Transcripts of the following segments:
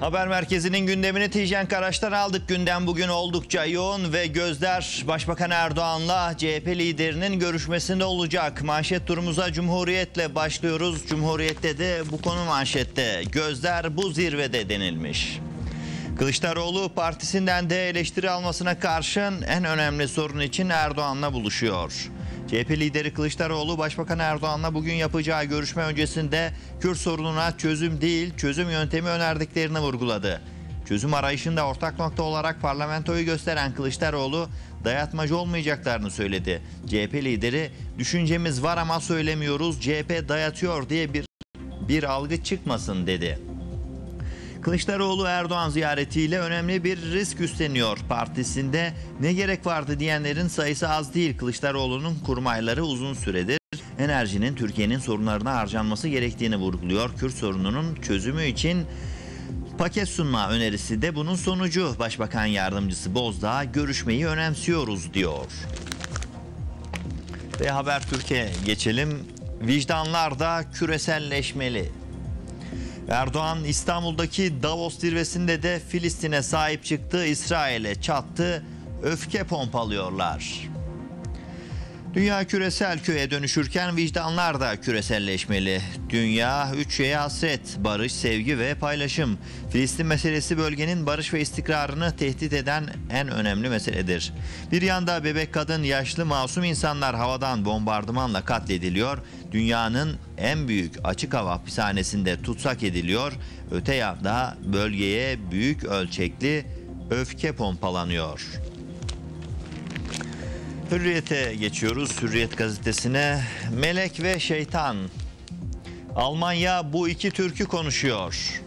Haber merkezinin gündemini Tijen Karaş'tan aldık. Gündem bugün oldukça yoğun ve gözler Başbakan Erdoğan'la CHP liderinin görüşmesinde olacak. Manşet turumuza Cumhuriyet'le başlıyoruz. Cumhuriyet'te de bu konu manşette. Gözler bu zirvede denilmiş. Kılıçdaroğlu partisinden de eleştiri almasına karşın en önemli sorun için Erdoğan'la buluşuyor. CHP lideri Kılıçdaroğlu Başbakan Erdoğan'la bugün yapacağı görüşme öncesinde Kürt sorununa çözüm değil çözüm yöntemi önerdiklerini vurguladı. Çözüm arayışında ortak nokta olarak parlamentoyu gösteren Kılıçdaroğlu dayatmacı olmayacaklarını söyledi. CHP lideri düşüncemiz var ama söylemiyoruz CHP dayatıyor diye bir bir algı çıkmasın dedi. Kılıçdaroğlu Erdoğan ziyaretiyle önemli bir risk üstleniyor. Partisinde ne gerek vardı diyenlerin sayısı az değil. Kılıçdaroğlu'nun kurmayları uzun süredir enerjinin Türkiye'nin sorunlarına harcanması gerektiğini vurguluyor. Kürt sorununun çözümü için paket sunma önerisi de bunun sonucu. Başbakan Yardımcısı Bozdağ görüşmeyi önemsiyoruz diyor. Ve Haber Türkiye geçelim. Vicdanlar da küreselleşmeli. Erdoğan İstanbul'daki Davos zirvesinde de Filistin'e sahip çıktı, İsrail'e çattı, öfke pompalıyorlar. Dünya küresel köye dönüşürken vicdanlar da küreselleşmeli. Dünya üç şeye hasret, barış, sevgi ve paylaşım. Filistin meselesi bölgenin barış ve istikrarını tehdit eden en önemli meseledir. Bir yanda bebek kadın, yaşlı, masum insanlar havadan bombardımanla katlediliyor. Dünyanın en büyük açık hava hapishanesinde tutsak ediliyor. Öte yanda bölgeye büyük ölçekli öfke pompalanıyor. Hürriyete geçiyoruz. Hürriyet gazetesine Melek ve Şeytan. Almanya bu iki türkü konuşuyor.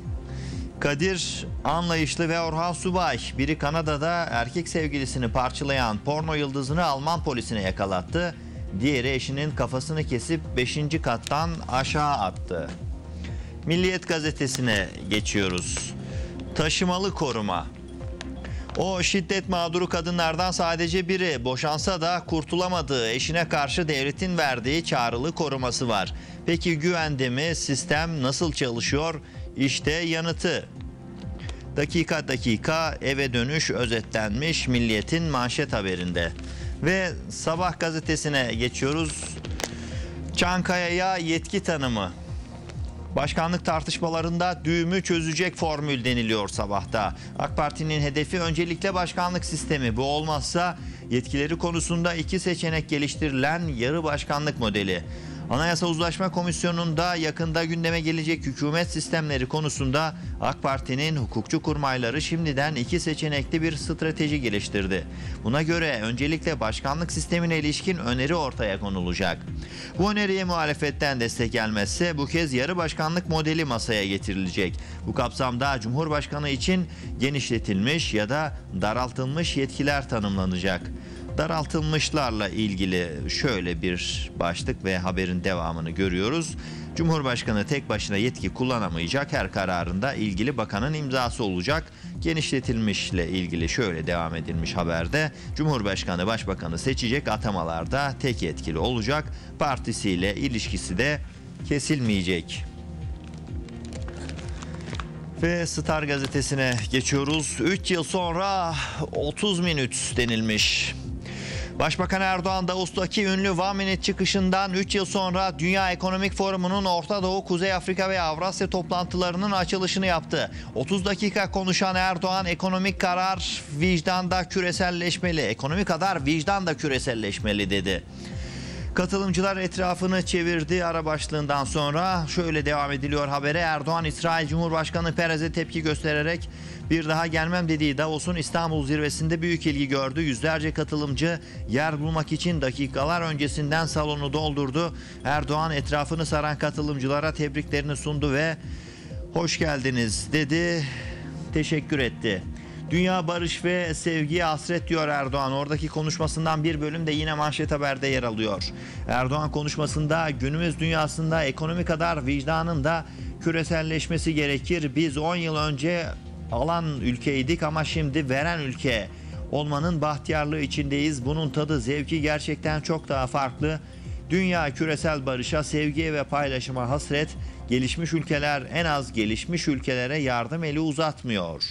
Kadir Anlayışlı ve Orhan Subay biri Kanada'da erkek sevgilisini parçalayan porno yıldızını Alman polisine yakalattı. Diğeri eşinin kafasını kesip 5. kattan aşağı attı. Milliyet gazetesine geçiyoruz. Taşımalı koruma. O şiddet mağduru kadınlardan sadece biri boşansa da kurtulamadığı eşine karşı devletin verdiği çağrılı koruması var. Peki güvende mi? Sistem nasıl çalışıyor? İşte yanıtı. Dakika dakika eve dönüş özetlenmiş Milliyet'in manşet haberinde. Ve Sabah gazetesine geçiyoruz. Çankaya'ya yetki tanımı. Başkanlık tartışmalarında düğümü çözecek formül deniliyor sabahta. AK Parti'nin hedefi öncelikle başkanlık sistemi. Bu olmazsa yetkileri konusunda iki seçenek geliştirilen yarı başkanlık modeli. Anayasa Uzlaşma Komisyonu'nda yakında gündeme gelecek hükümet sistemleri konusunda AK Parti'nin hukukçu kurmayları şimdiden iki seçenekli bir strateji geliştirdi. Buna göre öncelikle başkanlık sistemine ilişkin öneri ortaya konulacak. Bu öneriye muhalefetten destek gelmezse bu kez yarı başkanlık modeli masaya getirilecek. Bu kapsamda Cumhurbaşkanı için genişletilmiş ya da daraltılmış yetkiler tanımlanacak daraltılmışlarla ilgili şöyle bir başlık ve haberin devamını görüyoruz. Cumhurbaşkanı tek başına yetki kullanamayacak her kararında ilgili bakanın imzası olacak. Genişletilmişle ilgili şöyle devam edilmiş haberde. Cumhurbaşkanı başbakanı seçecek atamalarda tek yetkili olacak. Partisiyle ilişkisi de kesilmeyecek. Ve Star gazetesine geçiyoruz. 3 yıl sonra 30 minüt denilmiş. Başbakan Erdoğan Davos'taki ünlü One Minute çıkışından 3 yıl sonra Dünya Ekonomik Forumu'nun Orta Doğu, Kuzey Afrika ve Avrasya toplantılarının açılışını yaptı. 30 dakika konuşan Erdoğan ekonomik karar vicdanda küreselleşmeli, ekonomik kadar vicdan da küreselleşmeli dedi. Katılımcılar etrafını çevirdi ara başlığından sonra şöyle devam ediliyor habere Erdoğan İsrail Cumhurbaşkanı Perez'e tepki göstererek bir daha gelmem dediği Davos'un İstanbul zirvesinde büyük ilgi gördü. Yüzlerce katılımcı yer bulmak için dakikalar öncesinden salonu doldurdu. Erdoğan etrafını saran katılımcılara tebriklerini sundu ve hoş geldiniz dedi. Teşekkür etti. Dünya barış ve sevgiye hasret diyor Erdoğan. Oradaki konuşmasından bir bölüm de yine manşet haberde yer alıyor. Erdoğan konuşmasında günümüz dünyasında ekonomi kadar vicdanın da küreselleşmesi gerekir. Biz 10 yıl önce alan ülkeydik ama şimdi veren ülke olmanın bahtiyarlığı içindeyiz. Bunun tadı, zevki gerçekten çok daha farklı. Dünya küresel barışa, sevgiye ve paylaşıma hasret. Gelişmiş ülkeler en az gelişmiş ülkelere yardım eli uzatmıyor.